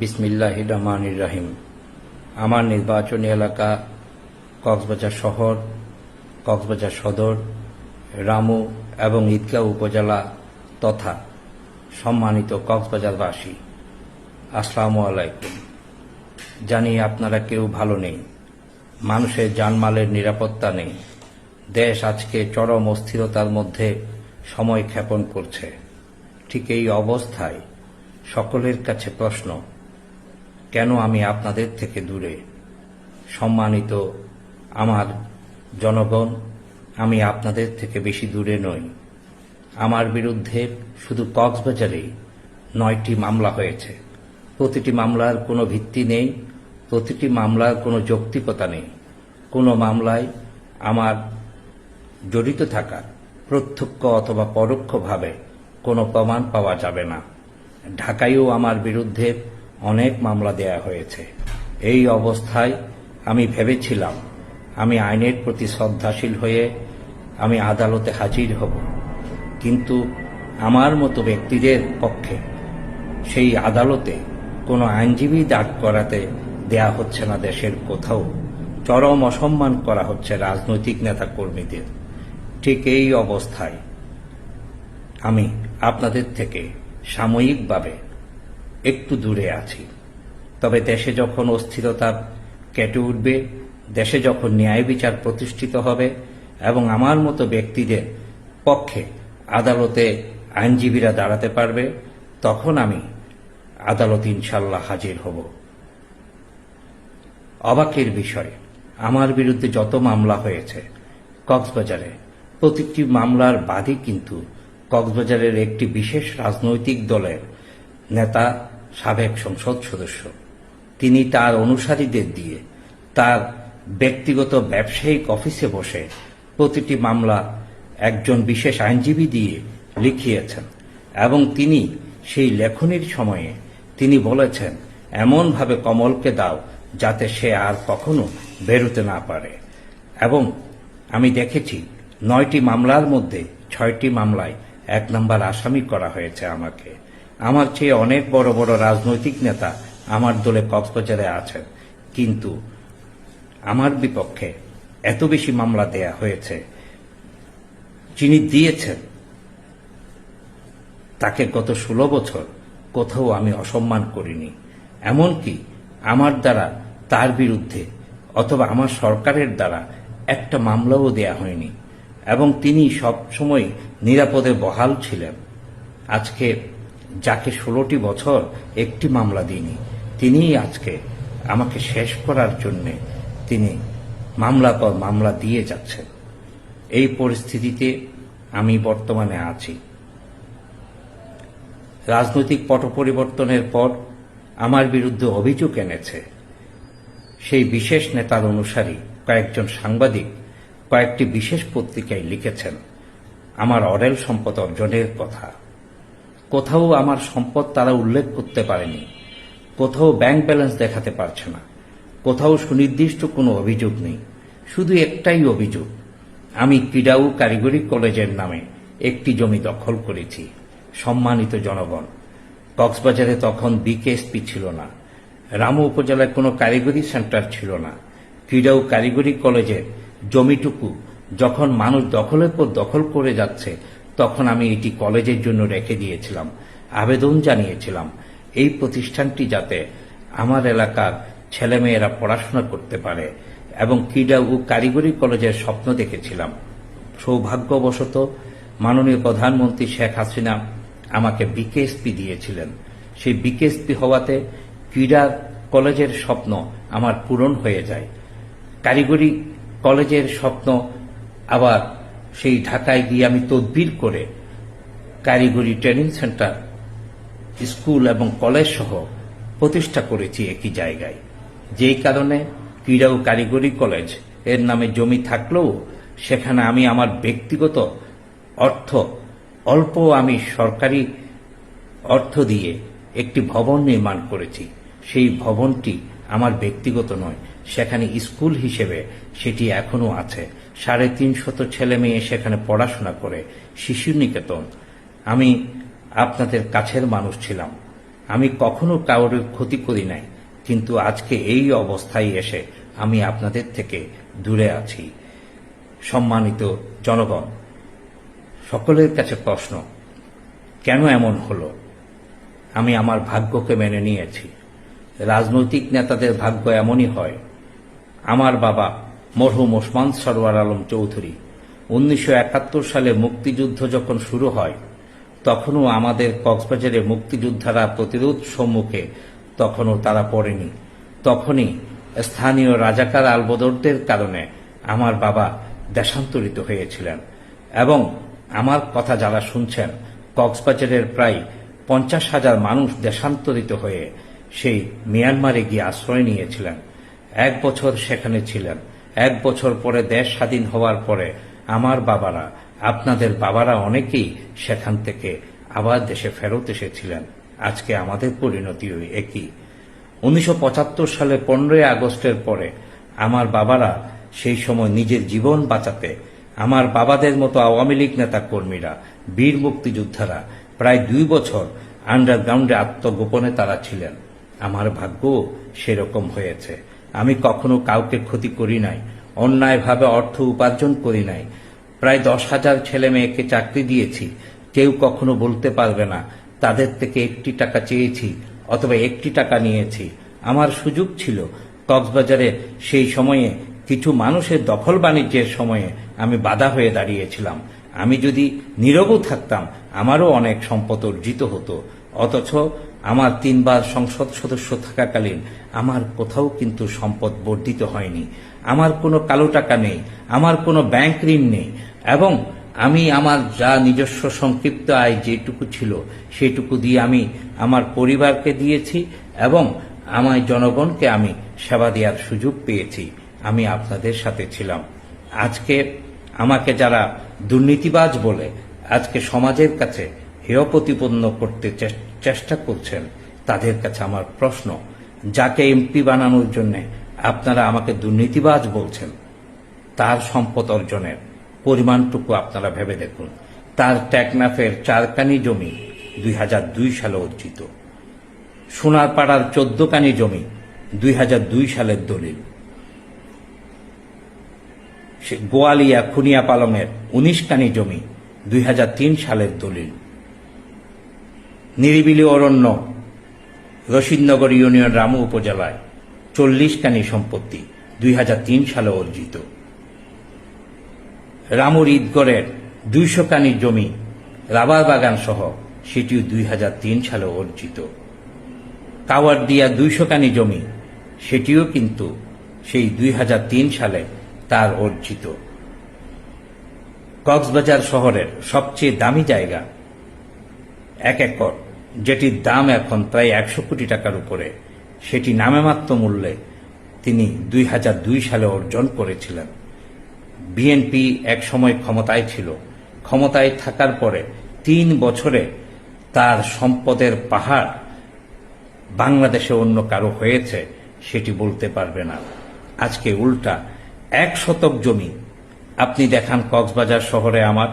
বিসমিল্লাহ রহমান রাহিম। আমার নির্বাচনী এলাকা কক্সবাজার শহর, কক্সবাজার সদর, রামু এবং ঈদগাঁও উপজেলা তথা সম্মানিত কক্সবাজারবাসী, আসসালামু আলাইকুম। জানি আপনারা কেউ ভালো নেই, মানুষের জানমালের নিরাপত্তা নেই, দেশ আজকে চরম অস্থিরতার মধ্যে সময় ক্ষেপণ করছে। ঠিক এই অবস্থায় সকলের কাছে প্রশ্ন কেন আমি আপনাদের থেকে দূরে? সম্মানিত আমার জনগণ, আমি আপনাদের থেকে বেশি দূরে নই। আমার বিরুদ্ধে শুধু কক্সবাজারেই নয়টি মামলা হয়েছে। প্রতিটি মামলার কোনো ভিত্তি নেই, প্রতিটি মামলার কোনো যৌক্তিকতা নেই। কোনো মামলায় আমার জড়িত থাকার প্রত্যক্ষ অথবা পরোক্ষভাবে কোনো প্রমাণ পাওয়া যাবে না। ঢাকায়ও আমার বিরুদ্ধে অনেক মামলা দেয়া হয়েছে। এই অবস্থায় আমি ভেবেছিলাম, আমি আইনের প্রতি শ্রদ্ধাশীল হয়ে আমি আদালতে হাজির হব। কিন্তু আমার মতো ব্যক্তিদের পক্ষে সেই আদালতে কোনো আইনজীবী দাঁড় করাতে দেয়া হচ্ছে না দেশের কোথাও। চরম অসম্মান করা হচ্ছে রাজনৈতিক নেতা কর্মীদের ঠিক এই অবস্থায় আমি আপনাদের থেকে সাময়িকভাবে একটু দূরে আছি। তবে দেশে যখন অস্থিরতা কেটে উঠবে, দেশে যখন ন্যায় বিচার প্রতিষ্ঠিত হবে এবং আমার মতো ব্যক্তিদের পক্ষে আদালতে আইনজীবীরা দাঁড়াতে পারবে, তখন আমি আদালত ইনশাল্লাহ হাজির হব। অবাকের বিষয়, আমার বিরুদ্ধে যত মামলা হয়েছে, কক্সবাজারে প্রতিটি মামলার বাদী কিন্তু কক্সবাজারের একটি বিশেষ রাজনৈতিক দলের নেতা, সাবেক সংসদ সদস্য। তিনি তার অনুসারীদের দিয়ে তার ব্যক্তিগত ব্যবসায়িক অফিসে বসে প্রতিটি মামলা একজন বিশেষ আইনজীবী দিয়ে লিখিয়েছেন এবং তিনি সেই লেখনির সময়ে তিনি বলেছেন, এমনভাবে কমলকে দাও যাতে সে আর কখনো বেরোতে না পারে। এবং আমি দেখেছি নয়টি মামলার মধ্যে ছয়টি মামলায় এক নম্বর আসামি করা হয়েছে আমাকে। আমার চেয়ে অনেক বড় বড় রাজনৈতিক নেতা আমার দলে কক্সবাজারে আছেন। কিন্তু আমার বিপক্ষে এত বেশি মামলা দেয়া হয়েছে। যিনি দিয়েছেন, তাকে গত ষোলো বছর কোথাও আমি অসম্মান করিনি। এমনকি আমার দ্বারা তার বিরুদ্ধে অথবা আমার সরকারের দ্বারা একটা মামলাও দেয়া হয়নি। এবং তিনি সব সময় নিরাপদে বহাল ছিলেন। আজকে যাকে ষোলোটি বছর একটি মামলা দিইনি, তিনিই আজকে আমাকে শেষ করার জন্যে তিনি মামলা পর মামলা দিয়ে যাচ্ছেন। এই পরিস্থিতিতে আমি বর্তমানে আছি। রাজনৈতিক পট পরিবর্তনের পর আমার বিরুদ্ধে অভিযোগ এনেছে। সেই বিশেষ নেতার অনুসারী কয়েকজন সাংবাদিক কয়েকটি বিশেষ পত্রিকায় লিখেছেন, আমার অরেল সম্পদ অর্জনের কথা। কোথাও আমার সম্পদ তারা উল্লেখ করতে পারেনি। কোথাও ব্যাংক ব্যালেন্স দেখাতে পারছে না। কোথাও সুনির্দিষ্ট কোনো অভিযোগ নেই। শুধু একটাই অভিযোগ, আমি ক্রীড়া ও কারিগরি কলেজের নামে একটি জমি দখল করেছি, সম্মানিত জনগণ। কক্সবাজারে তখন বিকেএসপি ছিল না, রামু উপজেলায় কোনো কারিগরি সেন্টার ছিল না। ক্রীড়া ও কারিগরি কলেজের জমিটুকু যখন মানুষ দখলের পর দখল করে যাচ্ছে তখন আমি এটি কলেজের জন্য রেখে দিয়েছিলাম, আবেদন জানিয়েছিলাম। এই প্রতিষ্ঠানটি যাতে আমার এলাকার ছেলেমেয়েরা পড়াশোনা করতে পারে এবং ক্রীড়া ও কারিগরি কলেজের স্বপ্ন দেখেছিলাম। সৌভাগ্যবশত মাননীয় প্রধানমন্ত্রী শেখ হাসিনা আমাকে বিকেএসপি দিয়েছিলেন। সেই বিকেএসপি হওয়াতে ক্রীড়া কলেজের স্বপ্ন আমার পূরণ হয়ে যায়। কারিগরি কলেজের স্বপ্ন আবার সেই ঢাকায় গিয়ে আমি তদবির করে কারিগরি ট্রেনিং সেন্টার, স্কুল এবং কলেজ সহ প্রতিষ্ঠা করেছি একই জায়গায়। যেই কারণে ক্রীড়া ও কারিগরি কলেজের নামে জমি থাকলেও সেখানে আমি আমার ব্যক্তিগত অর্থ, অল্প আমি সরকারি অর্থ দিয়ে একটি ভবন নির্মাণ করেছি। সেই ভবনটি আমার ব্যক্তিগত নয় সেখানে স্কুল হিসেবে সেটি এখনও আছে। সাড়ে তিনশত ছেলে মেয়ে সেখানে পড়াশোনা করে, শিশু নিকেতন। আমি আপনাদের কাছের মানুষ ছিলাম। আমি কখনো কারোর ক্ষতি করি নাই, কিন্তু আজকে এই অবস্থায় এসে আমি আপনাদের থেকে দূরে আছি। সম্মানিত জনগণ, সকলের কাছে প্রশ্ন, কেন এমন হলো? আমি আমার ভাগ্যকে মেনে নিয়েছি। রাজনৈতিক নেতাদের ভাগ্য এমনই হয় আমার বাবা মরহুম ওসমান সরওয়ার আলম চৌধুরী। উনিশশো একাত্তর সালে মুক্তিযুদ্ধ যখন শুরু হয়, তখনও আমাদের কক্সবাজারে মুক্তিযোদ্ধারা প্রতিরোধ সম্মুখে তখনও তারা পড়েনি। তখনই স্থানীয় রাজাকার আলবদরদের কারণে আমার বাবা দেশান্তরিত হয়েছিলেন এবং আমার কথা যারা শুনছেন, কক্সবাজারের প্রায় পঞ্চাশ হাজার মানুষ দেশান্তরিত হয়ে সেই মিয়ানমারে গিয়ে আশ্রয় নিয়েছিলেন। এক বছর সেখানে ছিলেন। এক বছর পরে দেশ স্বাধীন হওয়ার পরে আমার বাবারা, আপনাদের বাবারা অনেকেই সেখান থেকে আবার দেশে ফেরত এসেছিলেন। আজকে আমাদের পরিণতিও একই। উনিশশো সালে পনেরোই আগস্টের পরে আমার বাবারা সেই সময় নিজের জীবন বাঁচাতে আমার বাবাদের মতো আওয়ামী লীগ নেতা কর্মীরা বীর মুক্তিযোদ্ধারা প্রায় দুই বছর আন্ডারগ্রাউন্ডে আত্মগোপনে তারা ছিলেন। আমার ভাগ্য সেরকম হয়েছে। আমি কখনো কাউকে ক্ষতি করি নাই, অন্যায়ভাবে অর্থ উপার্জন করি নাই। প্রায় দশ হাজার ছেলে মেয়েকে চাকরি দিয়েছি, কেউ কখনো বলতে পারবে না, তাদের থেকে একটি টাকা চেয়েছি অথবা একটি টাকা নিয়েছি। আমার সুযোগ ছিল, কক্সবাজারে সেই সময়ে কিছু মানুষের দখল বাণিজ্যের সময়ে আমি বাধা হয়ে দাঁড়িয়েছিলাম। আমি যদি নীরবও থাকতাম, আমারও অনেক সম্পদ অর্জিত হতো, অথচ আমার তিনবার সংসদ সদস্য থাকাকালীন আমার কোথাও কিন্তু সম্পদ বর্ধিত হয়নি। আমার কোনো কালো টাকা নেই, আমার কোনো ব্যাংক ঋণ নেই এবং আমি আমার যা নিজস্ব সংক্ষিপ্ত আয় যেটুকু ছিল সেটুকু দিয়ে আমি আমার পরিবারকে দিয়েছি এবং আমার জনগণকে আমি সেবা দেওয়ার সুযোগ পেয়েছি। আমি আপনাদের সাথে ছিলাম। আজকে আমাকে যারা দুর্নীতিবাজ বলে, আজকে সমাজের কাছে হেয় প্রতিপন্ন করতে চেষ্টা করছেন তাদের কাছে আমার প্রশ্ন, যাকে এমপি বানানোর জন্য আপনারা আমাকে দুর্নীতিবাজ বলছেন, তার সম্পদ অর্জনের পরিমাণটুকু আপনারা ভেবে দেখুন। তার টেকনাফের চারকানি জমি দুই হাজার দুই সালে অর্জিত। সোনারপাড়ার চোদ্দকানি জমি দুই হাজার দুই সালের দলিল। গোয়ালিয়া খুনিয়া পালংয়ের উনিশ কানি জমি দুই হাজার তিন সালের দলিল। নিরিবিলি অরণ্য রশিদনগর ইউনিয়ন রামু উপজেলায় চল্লিশ কানি সম্পত্তি দুই তিন সালে অর্জিত। রামুর ঈদগড়ের দুইশো কানি জমি রাবার বাগান সহ সেটিও দুই তিন সালে অর্জিত। কাওয়ারদিয়া দুইশো কানি জমি সেটিও কিন্তু সেই দুই তিন সালে তার অর্জিত। কক্সবাজার শহরের সবচেয়ে দামি জায়গা এক একর যেটির দাম এখন প্রায় একশো কোটি টাকার উপরে, সেটি নামেমাত্র মূল্যে তিনি দুই হাজার দুই সালে অর্জন করেছিলেন। বিএনপি এক সময় ক্ষমতায় ছিল। ক্ষমতায় থাকার পরে তিন বছরে তার সম্পদের পাহাড় বাংলাদেশে অন্য কারও হয়েছে, সেটি বলতে পারবে না। আজকে উল্টা এক শতক জমি। আপনি দেখান কক্সবাজার শহরে আমার।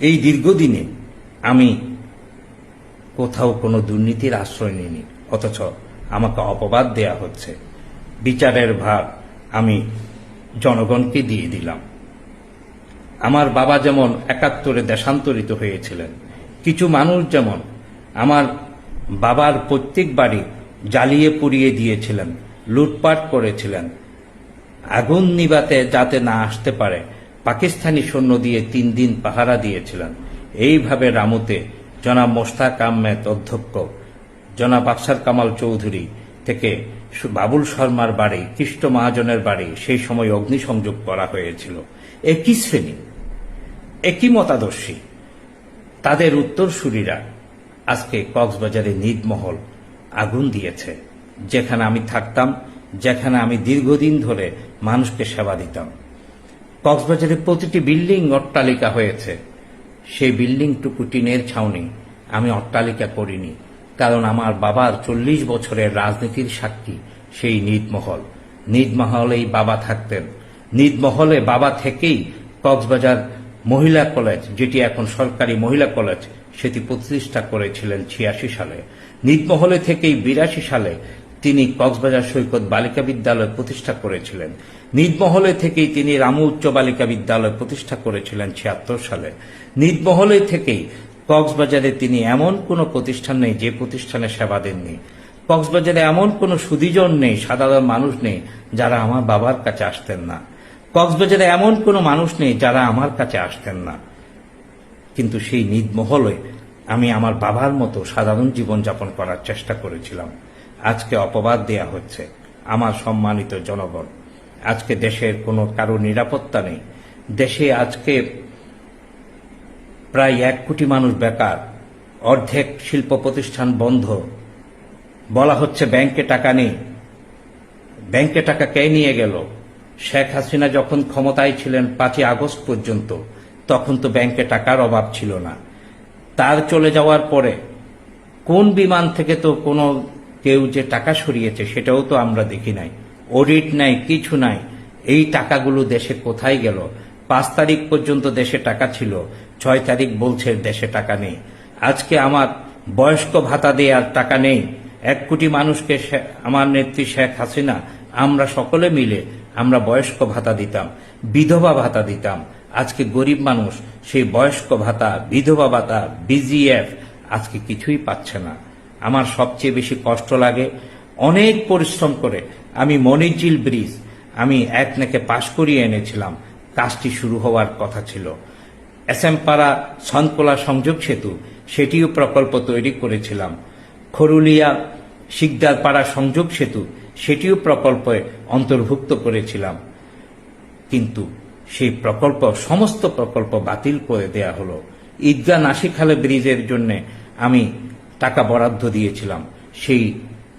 এই দীর্ঘদিনে আমি কোথাও কোনো দুর্নীতির আশ্রয় নিইনি, অথচ আমাকে অপবাদ দেয়া হচ্ছে। বিচারের ভার আমি জনগণকে দিয়ে দিলাম। আমার বাবা যেমন একাত্তরে দেশান্তরিত হয়েছিলেন, কিছু মানুষ যেমন আমার বাবার প্রত্যেক বাড়ি জ্বালিয়ে পুড়িয়ে দিয়েছিলেন, লুটপাট করেছিলেন, আগুন নিবাতে যাতে না আসতে পারে, পাকিস্তানি সৈন্য দিয়ে তিন দিন পাহারা দিয়েছিলেন। এইভাবে রামুতে জনাব মোস্তাক আহমেদ অধ্যক্ষ, জনাব আফসার কামাল চৌধুরী থেকে বাবুল শর্মার বাড়ি কৃষ্ণ মহাজনের বাড়ি সেই সময় অগ্নিসংযোগ করা হয়েছিল। একই শ্রেণি, একই মতাদর্শী। তাদের উত্তরসূরিরা আজকে কক্সবাজারে নিদমহল আগুন দিয়েছে। যেখানে আমি থাকতাম, যেখানে আমি দীর্ঘদিন ধরে মানুষকে সেবা দিতাম। কক্সবাজারে প্রতিটি বিল্ডিং অট্টালিকা হয়েছে। সেই বিল্ডিংটুকু টিনের ছাউনি আমি অট্টালিকা করিনি কারণ আমার বাবার চল্লিশ বছরের রাজনীতির সাক্ষী সেই নিদমহল নিদমহলেই বাবা থাকতেন। নিদমহলে বাবা থেকেই কক্সবাজার মহিলা কলেজ, যেটি এখন সরকারি মহিলা কলেজ, সেটি প্রতিষ্ঠা করেছিলেন ছিয়াশি সালে। নিতমহলে থেকেই বিরাশি সালে তিনি কক্সবাজার সৈকত বালিকা বিদ্যালয় প্রতিষ্ঠা করেছিলেন। নিতমহলে থেকেই তিনি রামু উচ্চ বালিকা বিদ্যালয় প্রতিষ্ঠা করেছিলেন ছিয়াত্তর সালে। নিতমহলে থেকেই কক্সবাজারে তিনি এমন কোনো প্রতিষ্ঠান নেই যে প্রতিষ্ঠানে সেবা দেননি। কক্সবাজারে এমন কোনো সুদীজন নেই, সাধারণ মানুষ নেই যারা আমার বাবার কাছে আসতেন না। কক্সবাজারে এমন কোনো মানুষ নেই যারা আমার কাছে আসতেন না। কিন্তু সেই নিদমহলে আমি আমার বাবার মতো সাধারণ জীবনযাপন করার চেষ্টা করেছিলাম। আজকে অপবাদ দেয়া হচ্ছে। আমার সম্মানিত জনগণ আজকে দেশের কোনো কারও নিরাপত্তা নেই। দেশে আজকে প্রায় এক কোটি মানুষ বেকার। অর্ধেক শিল্প প্রতিষ্ঠান বন্ধ। বলা হচ্ছে ব্যাংকে টাকা নেই। ব্যাংকে টাকা কে নিয়ে গেল? শেখ হাসিনা যখন ক্ষমতায় ছিলেন পাঁচই আগস্ট পর্যন্ত, তখন তো ব্যাংকে টাকার অভাব ছিল না। তার চলে যাওয়ার পরে কোন বিমান থেকে তো কোনো কেউ যে টাকা সরিয়েছে, সেটাও তো আমরা দেখি নাই। অডিট নাই, কিছু নাই। এই টাকাগুলো দেশে কোথায় গেল? পাঁচ তারিখ পর্যন্ত দেশে টাকা ছিল, ছয় তারিখ বলছে দেশে টাকা নেই। আজকে আমার বয়স্ক ভাতা দেওয়ার টাকা নেই। এক কোটি মানুষকে আমার নেত্রী শেখ হাসিনা, আমরা সকলে মিলে আমরা বয়স্ক ভাতা দিতাম, বিধবা ভাতা দিতাম। আজকে গরিব মানুষ, সেই বয়স্ক ভাতা, বিধবা ভাতা বিজিএফ আজকে কিছুই পাচ্ছে না। আমার সবচেয়ে বেশি কষ্ট লাগে, অনেক পরিশ্রম করে আমি মনিজিল ব্রিজ, আমি এক নাকে পাশ করিয়ে এনেছিলাম। কাজটি শুরু হওয়ার কথা ছিল। এসএমপাড়া সনকোলা সংযোগ সেতু, সেটিও প্রকল্প তৈরি করেছিলাম। খরুলিয়া শিকদারপাড়া সংযোগ সেতু, সেটিও প্রকল্পে অন্তর্ভুক্ত করেছিলাম। কিন্তু সেই প্রকল্প, সমস্ত প্রকল্প বাতিল করে দেয়া হলো। ঈদগাহ নাসিখালে ব্রিজের জন্য আমি টাকা বরাদ্দ দিয়েছিলাম। সেই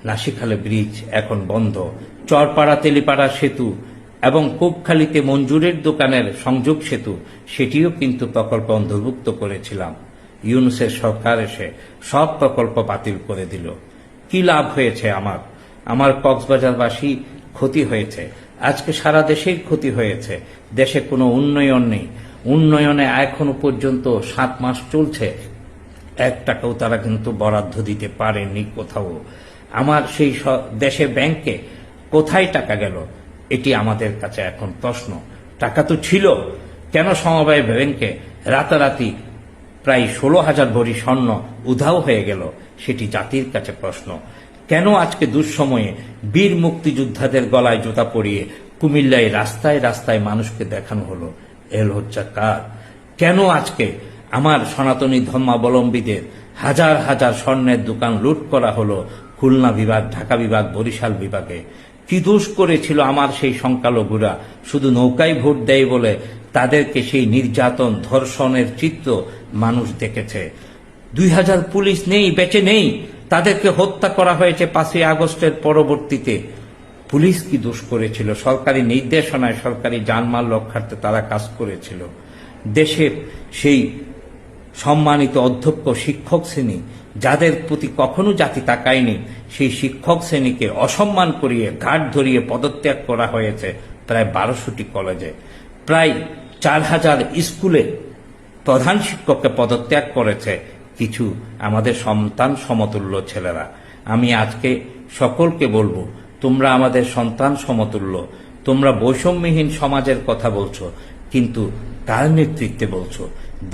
নাসিখালে ব্রিজ এখন বন্ধ। চরপাড়া তেলিপাড়া সেতু এবং কোপখালিতে মঞ্জুরের দোকানের সংযোগ সেতু, সেটিও কিন্তু প্রকল্প অন্তর্ভুক্ত করেছিলাম। ইউনুসের সরকার এসে সব প্রকল্প বাতিল করে দিল। কি লাভ হয়েছে আমার? আমার কক্সবাজারবাসী ক্ষতি হয়েছে। আজকে সারা দেশেই ক্ষতি হয়েছে। দেশে কোনো উন্নয়ন নেই। উন্নয়নে এখনও পর্যন্ত সাত মাস চলছে। এক টাকাও তারা কিন্তু বরাদ্দ দিতে পারেনি কোথাও। আমার সেই দেশে ব্যাংকে কোথায় টাকা গেল, এটি আমাদের কাছে এখন প্রশ্ন। টাকা তো ছিল। কেন সমবায় ব্যাংকে রাতারাতি প্রায় ষোলো হাজার ভরি স্বর্ণ উধাও হয়ে গেল, সেটি জাতির কাছে প্রশ্ন। কেন আজকে দুঃসময়ে বীর মুক্তিযোদ্ধাদের গলায় জুতা পরিয়ে কুমিল্লায় রাস্তায় রাস্তায় মানুষকে দেখানো হলো? এল হচ্ছে কার? কেন আজকে আমার সনাতনী ধর্মাবলম্বীদের হাজার হাজার স্বর্ণের দোকান লুট করা হলো খুলনা বিভাগ, ঢাকা বিভাগ, বরিশাল বিভাগে। কি দোষ করেছিল আমার সেই সংখ্যালঘুরা? শুধু নৌকায় ভোট দেয় বলে তাদেরকে সেই নির্যাতন, ধর্ষণের চিত্র মানুষ দেখেছে। দুই হাজার পুলিশ নেই, বেঁচে নেই। তাদেরকে হত্যা করা হয়েছে পাঁচই আগস্টের পরবর্তীতে। পুলিশ কি দোষ করেছিল? সরকারি নির্দেশনায় সরকারি জানমাল রক্ষার্থে তারা কাজ করেছিল। দেশে সেই সম্মানিত অধ্যক্ষ, শিক্ষক শ্রেণি যাদের প্রতি কখনো জাতি তাকায়নি, সেই শিক্ষক শ্রেণীকে অসম্মান করিয়ে ঘাট ধরিয়ে পদত্যাগ করা হয়েছে প্রায় বারোশোটি কলেজে। প্রায় চার হাজার স্কুলে প্রধান শিক্ষককে পদত্যাগ করেছে কিছু আমাদের সন্তান সমতুল্য ছেলেরা। আমি আজকে সকলকে বলব, তোমরা আমাদের সন্তান সমতুল্য, তোমরা বৈষম্যহীন সমাজের কথা বলছো, কিন্তু কার নেতৃত্বে বলছো,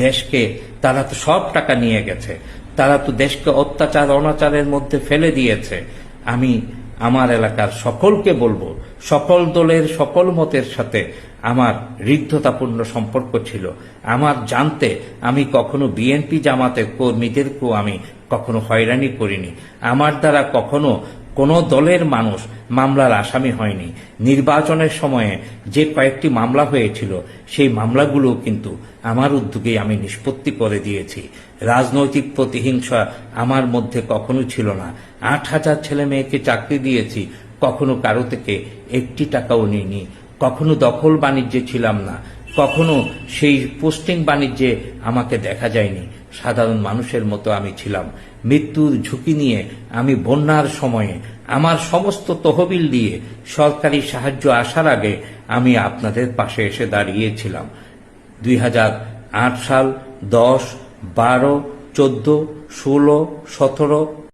দেশকে তারা তো সব টাকা নিয়ে গেছে তারা তো দেশকে অত্যাচার, অনাচারের মধ্যে ফেলে দিয়েছে। আমি আমার এলাকার সকলকে বলব, সকল দলের, সকল মতের সাথে আমার ঋদ্ধতাপূর্ণ সম্পর্ক ছিল। আমার জানতে আমি কখনো বিএনপি জামাতের কর্মীদেরকেও আমি কখনো হয়রানি করিনি। আমার দ্বারা কখনো কোনো দলের মানুষ মামলার আসামি হয়নি। নির্বাচনের সময়ে যে কয়েকটি মামলা হয়েছিল, সেই মামলাগুলো কিন্তু আমার উদ্যোগে আমি নিষ্পত্তি করে দিয়েছি। রাজনৈতিক প্রতিহিংসা আমার মধ্যে কখনো ছিল না। আট হাজার ছেলে মেয়েকে চাকরি দিয়েছি, কখনো কারও থেকে একটি টাকাও নিইনি। কখনো দখল বাণিজ্যে ছিলাম না। কখনো সেই পোস্টিং বাণিজ্যে আমাকে দেখা যায়নি। সাধারণ মানুষের মতো আমি ছিলাম। মৃত্যুর ঝুঁকি নিয়ে আমি বন্যার সময়ে আমার সমস্ত তহবিল দিয়ে সরকারি সাহায্য আসার আগে আমি আপনাদের পাশে এসে দাঁড়িয়েছিলাম। দুই হাজার আট সাল দশ, বারো, চোদ্দ, ষোলো, সতেরো